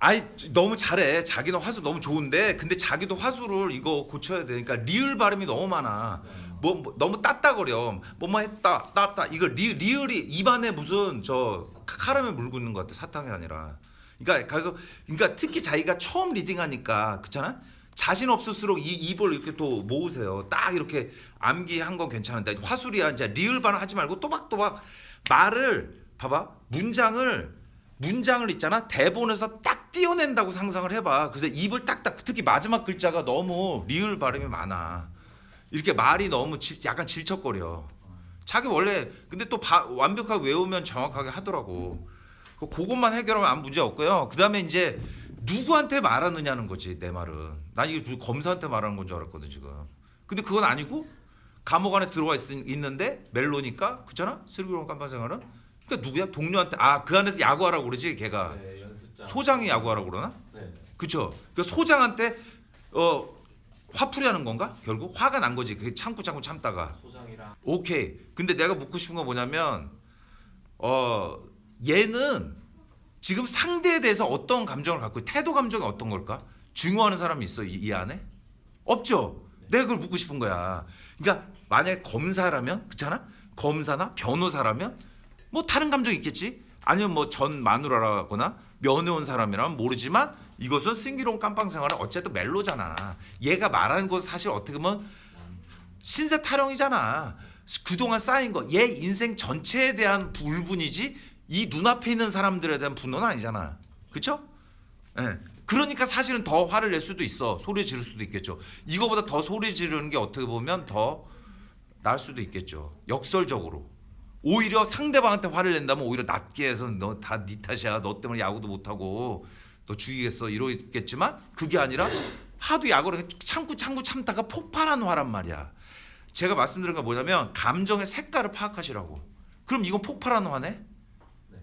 아니 너무 잘해. 자기는 화수 너무 좋은데 근데 자기도 화수를 이거 고쳐야 돼. 그러니까 리을 발음이 너무 많아. 뭐, 뭐 너무 따따거려. 뭐뭐 했다 따따 이거 리, 리을이 입안에 무슨 저 카라멜 물고 있는 것 같아. 사탕이 아니라. 그러니까 그래서 그러니까 특히 자기가 처음 리딩하니까 그렇잖아. 자신 없을수록 이 입을 이렇게 또 모으세요. 딱 이렇게 암기 한 건 괜찮은데 화술이야 이제 리을 발음 하지 말고 또박또박 말을 봐봐 문장을 문장을 있잖아 대본에서 딱 띄어낸다고 상상을 해봐. 그래서 입을 딱딱 특히 마지막 글자가 너무 리을 발음이 많아. 이렇게 말이 너무 질- 약간 질척거려. 자기 원래 근데 또 바- 완벽하게 외우면 정확하게 하더라고. 그- 그것만 해결하면 아무 문제 없고요. 그다음에 이제 누구한테 말하느냐는 거지 내 말은. 난 이게 검사한테 말하는 건 줄 알았거든 지금. 근데 그건 아니고 감옥 안에 들어와 있, 있는데 멜로니까 그잖아 슬기로운 깜빡생활은. 그러니까 누구야 동료한테 아 그 안에서 야구하라고 그러지 걔가 네, 연습장. 소장이 야구하라고 그러나? 네. 그쵸? 그 소장한테 어 화풀이 하는 건가? 결국 화가 난 거지. 그 참고 참고 참다가 소장이랑 오케이. 근데 내가 묻고 싶은 건 뭐냐면 어 얘는 지금 상대에 대해서 어떤 감정을 갖고 있- 태도 감정이 어떤 걸까? 중요하는 사람이 있어 이, 이 안에? 없죠. 내가 그걸 묻고 싶은 거야. 그러니까 만약 검사라면 그렇잖아? 검사나 변호사라면 뭐 다른 감정이 있겠지. 아니면 뭐 전 마누라라거나 면회 온 사람이라면 모르지만 이것은 슬기로운 깜빵 생활은 어쨌든 멜로잖아. 얘가 말하는 것은 사실 어떻게 보면 신세 타령이잖아. 그동안 쌓인 거, 얘 인생 전체에 대한 불분이지 이 눈앞에 있는 사람들에 대한 분노는 아니잖아. 그쵸? 예. 그러니까 사실은 더 화를 낼 수도 있어. 소리 지를 수도 있겠죠. 이거보다 더 소리 지르는 게 어떻게 보면 더 나을 수도 있겠죠. 역설적으로. 오히려 상대방한테 화를 낸다면 오히려 낮게 해서 너 다 네 탓이야. 너 때문에 야구도 못 하고 너 죽이겠어 이러겠지만 그게 아니라 하도 야구를 참고 참고 참다가 폭발한 화란 말이야. 제가 말씀드린 건 뭐냐면 감정의 색깔을 파악하시라고. 그럼 이건 폭발한 화네?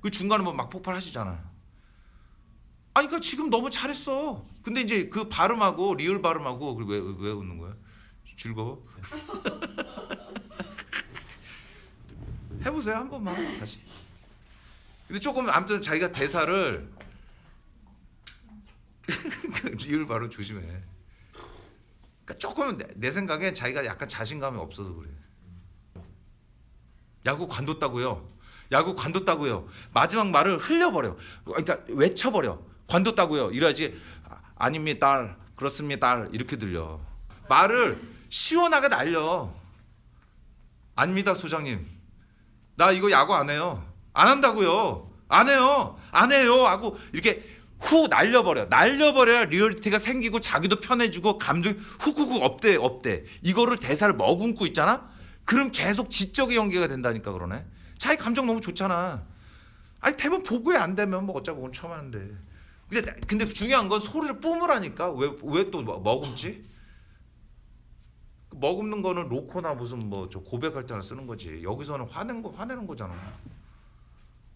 그 중간에 뭐 막 폭발하시잖아. 아니 그러니까 지금 너무 잘했어. 근데 이제 그 발음하고 리얼 발음하고 그리고 왜, 왜 웃는 거야? 즐거워? 해보세요 한 번만 다시. 근데 조금 아무튼 자기가 대사를 리얼 발음 조심해. 그러니까 조금 내, 내 생각엔 자기가 약간 자신감이 없어서 그래. 야구 관뒀다고요. 야구 관뒀다고요. 마지막 말을 흘려버려. 그러니까 외쳐버려. 관뒀다고요. 이래야지 아, 아닙니다. 딸. 그렇습니다. 딸. 이렇게 들려. 말을 시원하게 날려. 아닙니다, 소장님. 나 이거 야구 안 해요. 안 한다고요. 안 해요. 안 해요. 하고 이렇게 후 날려버려. 날려버려야 리얼리티가 생기고 자기도 편해지고 감정이 훅훅훅 업돼 업돼. 이거를 대사를 머금고 있잖아. 그럼 계속 지적인 연기가 된다니까 그러네. 자기 감정 너무 좋잖아. 아니 대본 보고에 안 되면 뭐 어차피 오늘 처음 하는데. 근데 근데 중요한 건 소리를 뿜으라니까. 왜 왜 또 머금지? 머금는 거는 로코나 무슨 뭐 저 고백할 때나 쓰는 거지. 여기서는 화낸 거 화내는 거잖아.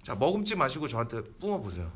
자 머금지 마시고 저한테 뿜어 보세요.